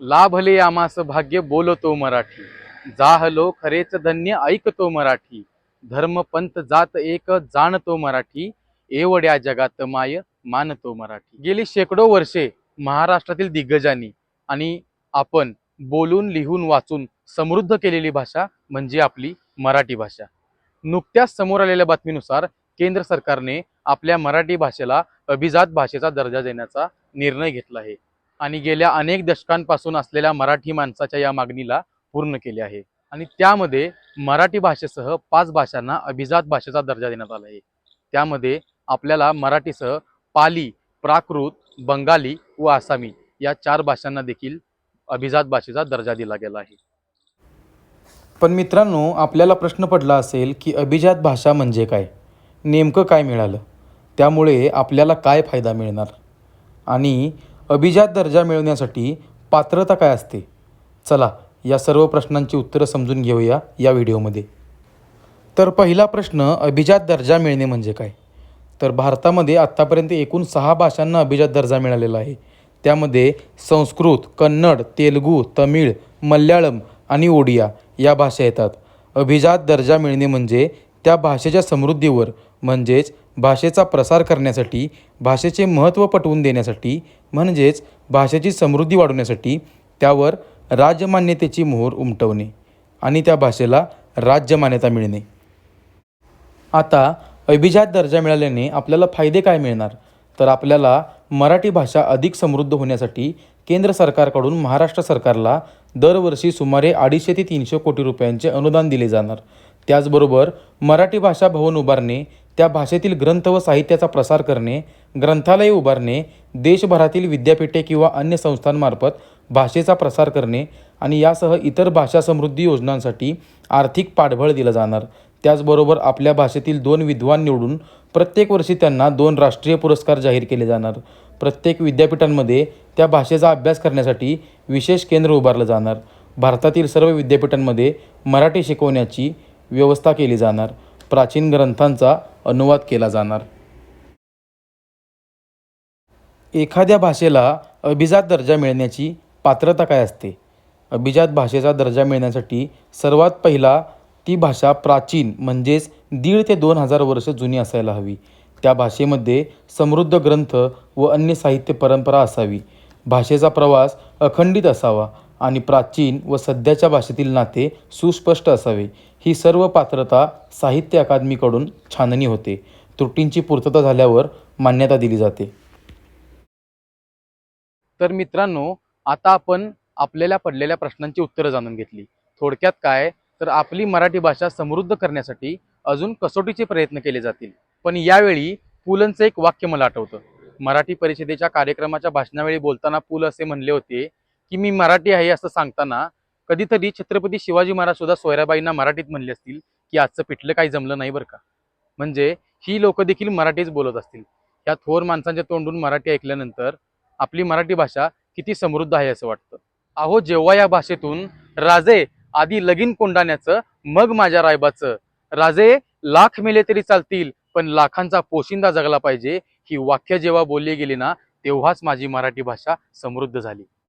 लाभले आमास भाग्य बोलतो मराठी. जाहलो खरेच धन्य ऐकतो मराठी. धर्म पंत जात एक जाणतो मराठी. एवढ्या जगात माय मानतो मराठी. गेली शेकडो वर्षे महाराष्ट्रातील दिग्गजांनी आणि आपण बोलून लिहून वाचून समृद्ध केलेली भाषा म्हणजे आपली मराठी भाषा. नुकत्याच समोर आलेल्या बातमीनुसार केंद्र सरकारने आपल्या मराठी भाषेला अभिजात भाषेचा दर्जा देण्याचा निर्णय घेतला आहे. आणि गेल्या अनेक दशकांपासून असलेल्या मराठी माणसाच्या या मागणीला पूर्ण केले आहे. आणि त्यामध्ये मराठी भाषेसह पाच भाषांना अभिजात भाषेचा दर्जा देण्यात आला आहे. त्यामध्ये आपल्याला मराठीसह पाली प्राकृत बंगाली व आसामी या चार भाषांना देखील अभिजात भाषेचा दर्जा दिला गेला आहे. पण मित्रांनो आपल्याला प्रश्न पडला असेल की अभिजात भाषा म्हणजे काय? नेमकं काय मिळालं? त्यामुळे आपल्याला काय फायदा मिळणार? आणि अभिजात दर्जा मिळवण्यासाठी पात्रता काय असते? चला या सर्व प्रश्नांची उत्तरं समजून घेऊया या व्हिडिओमध्ये. तर पहिला प्रश्न अभिजात दर्जा मिळणे म्हणजे काय? तर भारतामध्ये आत्तापर्यंत एकूण सहा भाषांना अभिजात दर्जा मिळालेला आहे. त्यामध्ये संस्कृत कन्नड तेलगू तमिळ मल्याळम आणि ओडिया या भाषा येतात. अभिजात दर्जा मिळणे म्हणजे त्या भाषेच्या समृद्धीवर म्हणजेच भाषेचा प्रसार करण्यासाठी भाषेचे महत्त्व पटवून देण्यासाठी म्हणजेच भाषेची समृद्धी वाढवण्यासाठी त्यावर राजमान्यतेची मोहर उमटवणे आणि त्या भाषेला राज्यमान्यता मिळणे. आता अभिजात दर्जा मिळाल्याने आपल्याला फायदे काय मिळणार? तर आपल्याला मराठी भाषा अधिक समृद्ध होण्यासाठी केंद्र सरकारकडून महाराष्ट्र सरकारला दरवर्षी सुमारे अडीचशे ते तीनशे कोटी रुपयांचे अनुदान दिले जाणार. त्याचबरोबर मराठी भाषा भवन उभारणे त्या भाषेतील ग्रंथ व साहित्याचा प्रसार करणे ग्रंथालय उभारणे देशभरातील विद्यापीठे किंवा अन्य संस्थांमार्फत भाषेचा प्रसार करणे आणि यासह इतर भाषा समृद्धी योजनांसाठी आर्थिक पाठबळ दिलं जाणार. त्याचबरोबर आपल्या भाषेतील दोन विद्वान निवडून प्रत्येक वर्षी त्यांना दोन राष्ट्रीय पुरस्कार जाहीर केले जाणार. प्रत्येक विद्यापीठांमध्ये त्या भाषेचा अभ्यास करण्यासाठी विशेष केंद्र उभारलं जाणार. भारतातील सर्व विद्यापीठांमध्ये मराठी शिकवण्याची व्यवस्था केली जाणार. प्राचीन ग्रंथांचा अनुवाद केला जाणार. एखाद्या भाषेला अभिजात दर्जा मिळण्याची पात्रता काय असते? अभिजात भाषेचा दर्जा मिळण्यासाठी सर्वात पहिला ती भाषा प्राचीन म्हणजेच दीड ते दोन हजार वर्ष जुनी असायला हवी. त्या भाषेमध्ये समृद्ध ग्रंथ व अन्य साहित्य परंपरा असावी. भाषेचा प्रवास अखंडित असावा. आणि प्राचीन व सध्याच्या भाषेतील नाते सुस्पष्ट असावे. ही सर्व पात्रता साहित्य अकादमीकडून छाननी होते. त्रुटींची पूर्तता झाल्यावर मान्यता दिली जाते. तर मित्रांनो आता आपण आपल्याला पडलेल्या प्रश्नांची उत्तरं जाणून घेतली. थोडक्यात काय? तर आपली मराठी भाषा समृद्ध करण्यासाठी अजून कसोटीचे प्रयत्न केले जातील. पण यावेळी पुलंचं एक वाक्य मला आठवतं. मराठी परिषदेच्या कार्यक्रमाच्या भाषणावेळी बोलताना पुल असे म्हणले होते की मी मराठी आहे असं सांगताना कधीतरी छत्रपती शिवाजी महाराज सुद्धा सोयराबाईंना मराठीत म्हणले असतील की आजचं पिठलं काही जमलं नाही बरं का. म्हणजे ही लोक देखील मराठीच बोलत असतील. या थोर माणसांच्या तोंडून मराठी ऐकल्यानंतर आपली मराठी भाषा किती समृद्ध आहे असं वाटतं. अहो जेव्हा या भाषेतून राजे आधी लगीन कोंडाण्याचं मग माझ्या रायबाचं राजे लाख मेले तरी चालतील पण लाखांचा पोशिंदा जगला पाहिजे ही वाक्य जेव्हा बोलली गेली ना तेव्हाच माझी मराठी भाषा समृद्ध झाली.